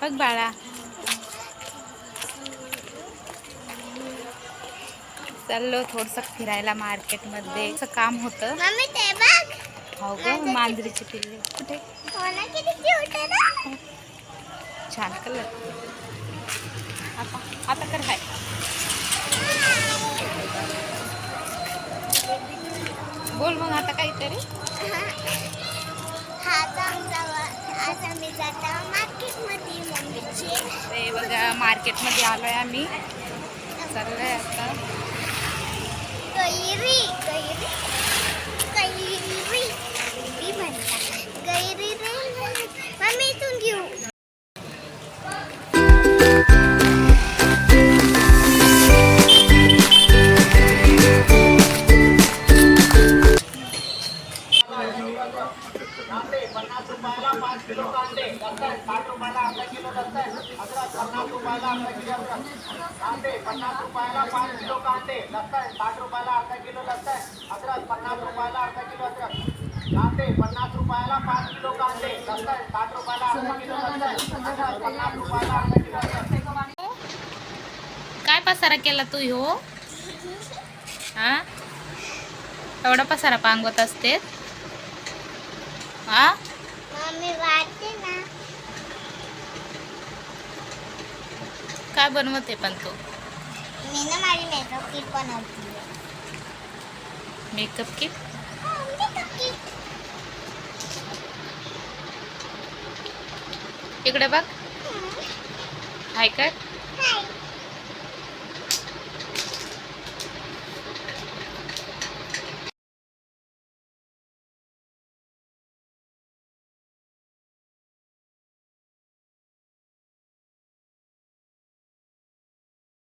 बघ बाळा. चाललो थोडस फिरायला मार्केटमध्ये. असं काम होतं. हो ग मांजरीचे पिल्ले. कुठे? हो ना छान कलर आता आता कर काय बोल मग आता काहीतरी. बघा मार्केटमध्ये आलो आहे आम्ही. चालू आहे आता. कैरी गैरी गैरी गैरी मम्मी इथून घेऊ. कांदे पन्नास रुपयाला पाच किलो कांदे साठ रुपयाला अर्धा किलो लसत पन्नास रुपयाला पाच किलो कांदे लसत साठ रुपयाला अर्धा किलो म्हणता पन्नास रुपयाला मम्मी किलो घेऊ काय पसारा केला तू हो हा? एवढा पसारा पांगवत असते हा? मम्मी वाटते ना. काय बनवते पण तू? मी ना माझी मेकअप किट बनवते. मेकअप किट मेकअप किट इकडे बघ. हाय काय